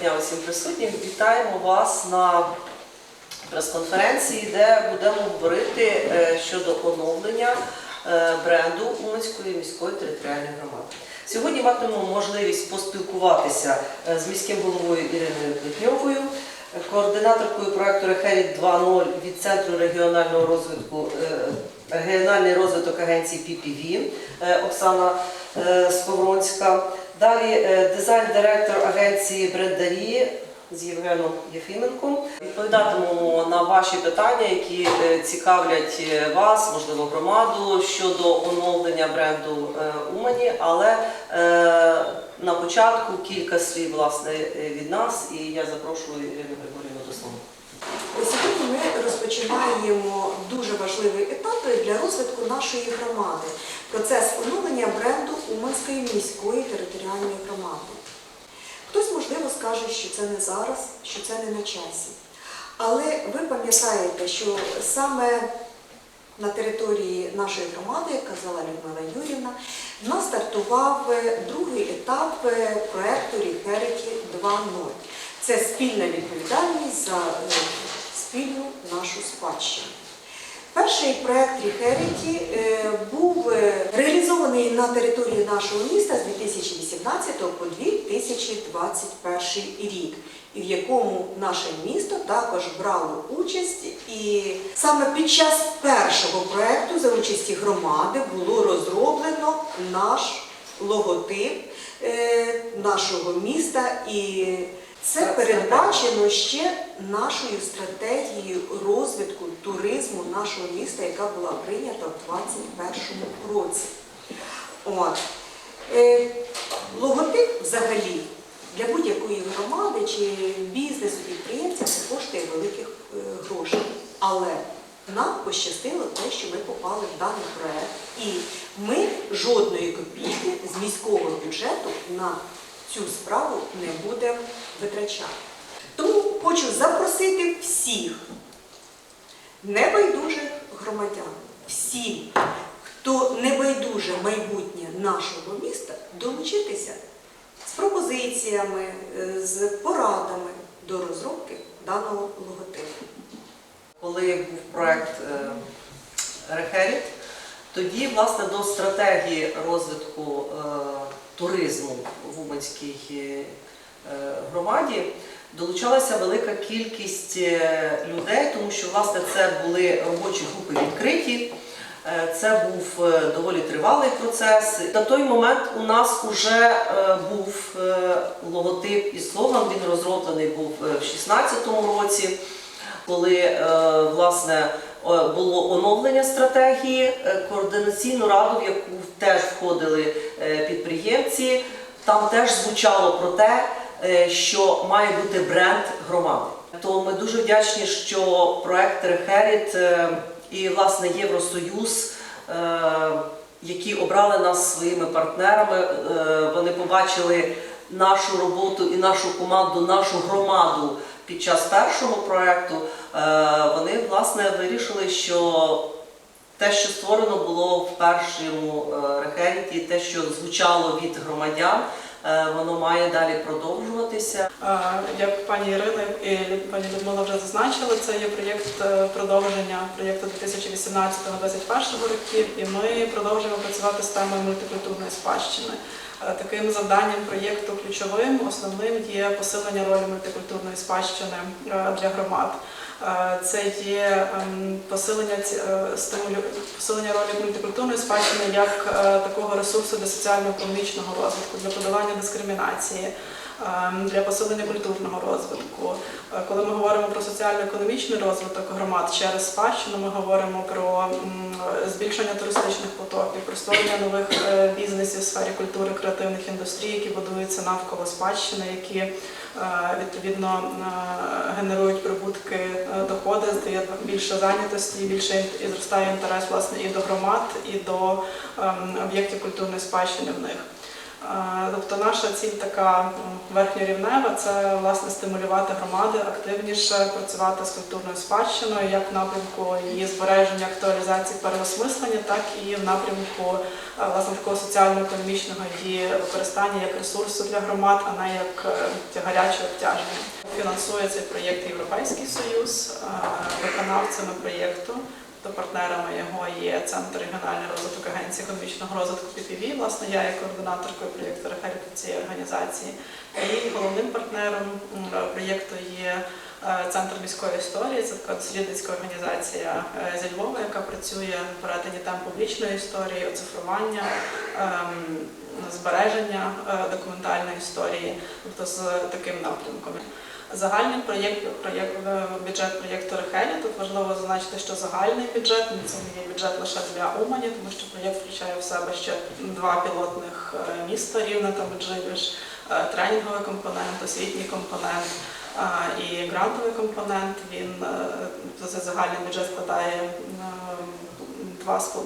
дня усім присутнім. Вітаємо вас на прес-конференції, де будемо говорити е, щодо оновлення е, бренду Уманської міської територіальної громади. Сьогодні матимемо можливість поспілкуватися е, з міським головою Іриною Плетньовою, координаторкою проекту Рехеріт 2.0 від Центру регіонального розвитку регіональний розвиток агенції PPV Оксана Сковронська. Далі е, дизайн-директор агенції Брендарі з Євгеном Єфіменком. Відповідатимемо на ваші питання, які е, цікавлять е, вас, можливо, громаду щодо оновлення бренду Умані. Але на початку кілька слів власне від нас, і я запрошую Ірину Григорівну до слова. Розпочинаємо дуже важливий етап для розвитку нашої громади. Процес оновлення бренду Уманської міської територіальної громади. Хтось, можливо, скаже, що це не зараз, що це не на часі. Але ви пам'ятаєте, що саме на території нашої громади, як казала Людмила Юрівна, в нас стартував е, другий етап е, проекту 2.0. Це спільна відповідальність за е, спільну нашу спадщину. Перший проект Ріхеріті е, був е, реалізований на території нашого міста з 2018 по 2021 рік, і в якому наше місто також брало участь. І саме під час першого проекту за участі громади було розроблено наш логотип е, нашого міста. І це передбачено ще нашою стратегією розвитку туризму нашого міста, яка була прийнята в 2021 році. От. Е, логотип взагалі для будь-якої громади чи бізнесу, підприємця це коштує великих е, грошей. Але нам пощастило те, що ми попали в даний проект. І ми жодної копійки з міського бюджету на цю справу не будемо витрачати. Тому хочу запросити всіх небайдужих громадян, всіх, хто небайдуже майбутнє нашого міста, долучитися з пропозиціями, е, з порадами до розробки даного логотипу. Коли був проект е, Рехеріт, тоді власне до стратегії розвитку е, туризму в Уманській е, громаді долучалася велика кількість е, людей, тому що власне це були робочі групи відкриті. Е, Це був е, доволі тривалий процес. На той момент у нас вже був е, логотип і слоган. Він розроблений був е, в 2016 році, коли е, власне е, було оновлення стратегії, е, координаційну раду, в яку теж входили е, підприємці. Там теж звучало про те, е, що має бути бренд громади. То ми дуже вдячні, що проект Рехеріт е, і власне Євросоюз, е, які обрали нас своїми партнерами, е, вони побачили нашу роботу і нашу команду, нашу громаду під час першого проекту. Е, Вони власне вирішили, що те, що створено було в першому е, рехеріті, те, що звучало від громадян, воно має далі продовжуватися. Е, Як пані Ірина і пані Людмила вже зазначили, це є проєкт е, продовження проєкту 2018-2021 років, і ми продовжуємо працювати з темою мультикультурної спадщини. Е, Таким завданням проєкту ключовим, основним є посилення ролі мультикультурної спадщини е, для громад. Це є ем, посилення е, посилення ролі мультикультурної спадщини як е, такого ресурсу для соціально-економічного розвитку, для подолання дискримінації, для посилення культурного розвитку. Е, Коли ми говоримо про соціально-економічний розвиток громад через спадщину, ми говоримо про збільшення туристичних потоків, про створення нових е, бізнесів в сфері культури, креативних індустрій, які будуються навколо спадщини, які е, відповідно генерують прибутки, доходи, здає більше зайнятості, більше і зростає інтерес власне і до громад, і до ем, об'єктів культурної спадщини в них. Тобто наша ціль така верхньорівнева це власне стимулювати громади активніше працювати з культурною спадщиною, як в напрямку її збереження, актуалізації, переосмислення, так і в напрямку е, власне такого соціально-економічного її використання як ресурсу для громад, а не як е, чи обтяження. Фінансує цей проєкт Європейський Союз, е, виконавцями проєкту. То партнерами його є Центр регіональний розвиток Агенції економічного розвитку ППВ. Власне, я є координаторкою проєкту Рехеріту цієї організації. І головним партнером проєкту є е, Центр міської історії. Це така дослідницька організація е, зі Львова, яка працює в передані тем публічної історії, оцифрування, ем, збереження е, документальної історії, тобто з таким напрямком. Загальний проєкт, проєкт е, бюджет проєкту Рехелі. Тут важливо зазначити, що загальний бюджет ну, це не є бюджет лише для Умані, тому що проєкт включає в себе ще два пілотних е, міста Рівне та Меджибіж, е, тренінговий компонент, освітній компонент і грантовий компонент. Він загальний бюджет складає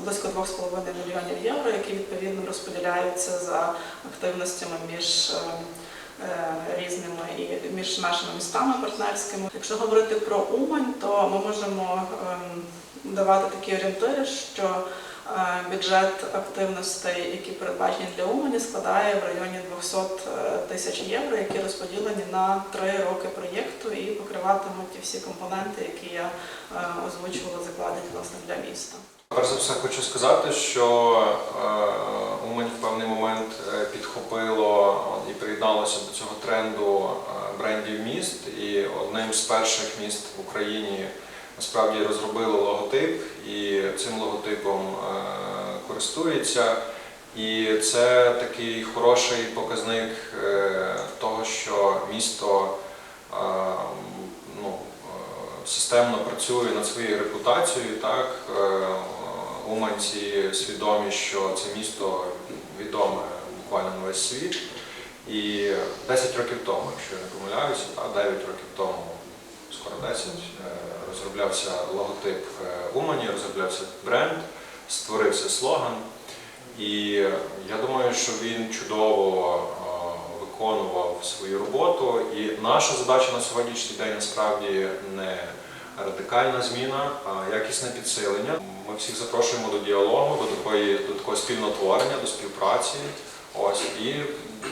близько 2,5 мільйонів євро, які відповідно розподіляються за активностями між. Е, різними і між нашими містами партнерськими. Якщо говорити про Умань, то ми можемо ем, давати такі орієнтири, що е, бюджет активностей, які передбачені для Умані, складає в районі 200 е, тисяч євро, які розподілені на три роки проєкту і покриватимуть ті всі компоненти, які я озвучувала, закладені власне для міста. Перш за все хочу сказати, що е, Умань в певний момент е, підхопило і приєдналося до цього тренду е, брендів міст. І одним з перших міст в Україні насправді розробили логотип, і цим логотипом користується. І це такий хороший показник того, що місто ну, системно працює над своєю репутацією. Так? Уманці свідомі, що це місто відоме буквально на весь світ. І 10 років тому, якщо я не помиляюся, та 9 років тому, скоро 10, е, розроблявся логотип е, Умані, розроблявся бренд, створився слоган. І я думаю, що він чудово е, виконував свою роботу. І наша задача на сьогоднішній день насправді не радикальна зміна, якісне підсилення. Ми всіх запрошуємо до діалогу, до такої до такого спільнотворення, до співпраці. Ось і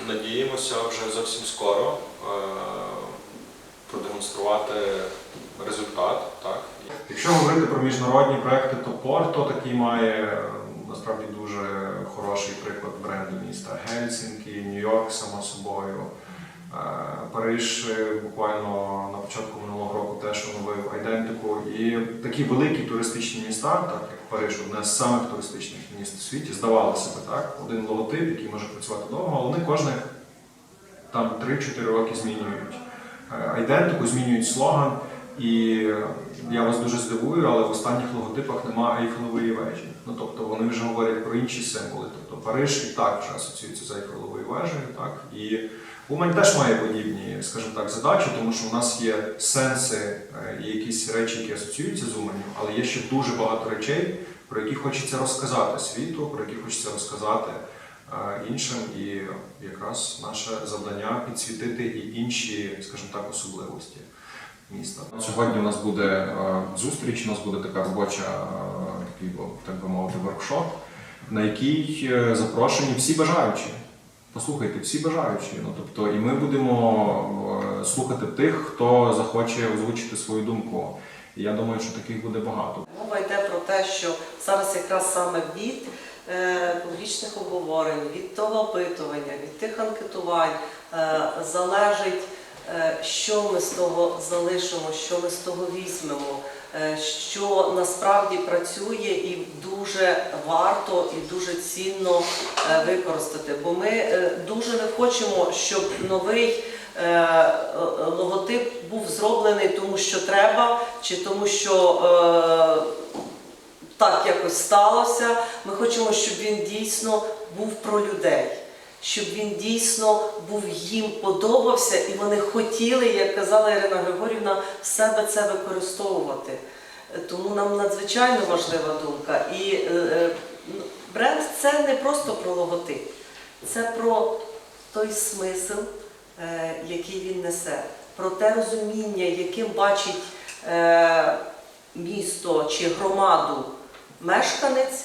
надіємося вже зовсім скоро е, продемонструвати результат. Так Якщо говорити про міжнародні проекти, то Порто такий має е, насправді дуже хороший приклад бренду міста Гельсінкі, Нью-Йорк, само собою. Е, Париж е, буквально на початку минулого року теж оновив айдентику. І такі великі туристичні міста, так як Париж, одне з самих туристичних міст у світі, здавалося би так, один логотип, який може працювати довго, але вони кожних там 3-4 роки змінюють е, айдентику, змінюють слоган. І я вас дуже здивую, але в останніх логотипах нема Ейфелевої вежі. Ну тобто вони вже говорять про інші символи. Тобто Париж і так вже асоціюється з Ейфелевою вежею, так і Умань теж має подібні, скажімо так, задачі, тому що в нас є сенси е, і якісь речі, які асоціюються з Уманню, але є ще дуже багато речей, про які хочеться розказати світу, про які хочеться розказати е, іншим. І якраз наше завдання підсвітити і інші, скажімо так, особливості міста. Сьогодні у нас буде е, зустріч, у нас буде така робоча, е, такий, так би мовити, воркшоп, на який е, запрошені всі бажаючі. Послухайте, всі бажаючі. Ну тобто, і ми будемо слухати тих, хто захоче озвучити свою думку. Я думаю, що таких буде багато. Мова йде про те, що зараз якраз саме від е, публічних обговорень, від того опитування, від тих анкетувань е, залежить, що ми з того залишимо, що ми з того візьмемо, е, що насправді працює і дуже варто і дуже цінно е, використати. Бо ми е, дуже не хочемо, щоб новий е, е, логотип був зроблений тому, що треба, чи тому, що е, так якось сталося. Ми хочемо, щоб він дійсно був про людей, щоб він дійсно був їм подобався, і вони хотіли, як казала Ірина Григорівна, себе це використовувати. Тому нам надзвичайно важлива думка. І е, е, бренд це не просто про логотип. це про той смисл, е, який він несе, про те розуміння, яким бачить е, місто чи громаду мешканець,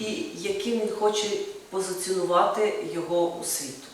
і яким він хоче позиціонувати його у світу.